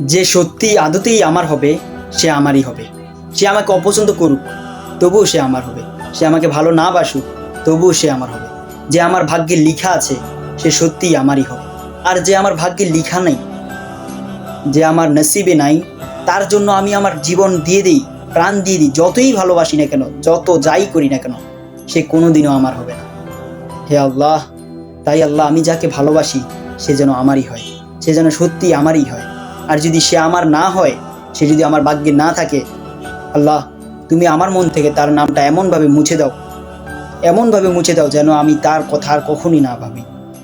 যে সত্যি আদতেই আমার হবে, সে আমারই হবে। সে আমাকে অপছন্দ করুক, তবুও সে আমার হবে। সে আমাকে ভালো না বাসুক, তবুও সে আমার হবে। যে আমার ভাগ্যে লিখা আছে, সে সত্যিই আমারই হবে। আর যে আমার ভাগ্যে লিখা নেই, যে আমার নসিবে নাই, তার জন্য আমি আমার জীবন দিয়ে দিই, প্রাণ দিয়ে দিই, যতই ভালোবাসি না কেন, যত যাই করি না কেন, সে কোনোদিনও আমার হবে না। হে আল্লাহ, তাই আল্লাহ, আমি যাকে ভালোবাসি, সে যেন আমারই হয়। সে যেন সত্যি আমারই হয়। আর যদি সে আমার না হয়, সে যদি আমার ভাগ্যে না থাকে, আল্লাহ, তুমি আমার মন থেকে তার নামটা এমনভাবে মুছে দাও, এমনভাবে মুছে দাও যেন আমি তার কথা আর কখনই না ভাবি,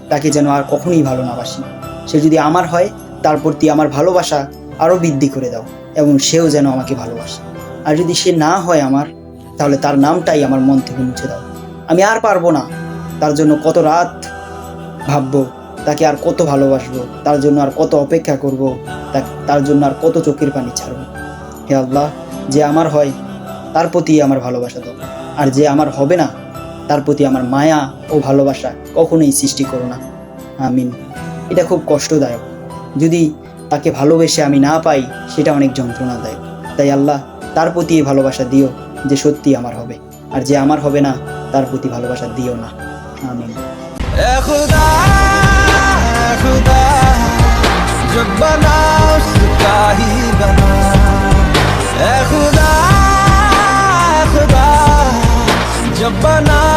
তাকে যেন আর কখনই ভালো না বাসি। সে যদি আমার হয়, তার প্রতি আমার ভালোবাসা আরও বৃদ্ধি করে দাও এবং সেও যেন আমাকে ভালোবাসে। আর যদি সে না হয় আমার, তাহলে তার নামটাই আমার মন থেকে মুছে দাও। আমি আর পারব না। তার জন্য কত রাত ভাববো তাকে আর কত ভালোবাসবো? তার জন্য আর কত অপেক্ষা করব? তার জন্য আর কত চোখের পানি ছাড়বো? হে আল্লাহ, যে আমার হয়, তার প্রতি আমার ভালোবাসা দাও। আর যে আমার হবে না, তার প্রতি আমার মায়া ও ভালোবাসা কখনোই সৃষ্টি করো না। আমিন। এটা খুব কষ্টদায়ক। যদি তাকে ভালোবেসে আমি না পাই, সেটা অনেক যন্ত্রণাদায়ক। তাই আল্লাহ, তার প্রতি ভালোবাসা দিও যে সত্যি আমার হবে। আর যে আমার হবে না, তার প্রতি ভালোবাসা দিও না। আমিন। बना उसका ही बना खुदा खुदा जब बना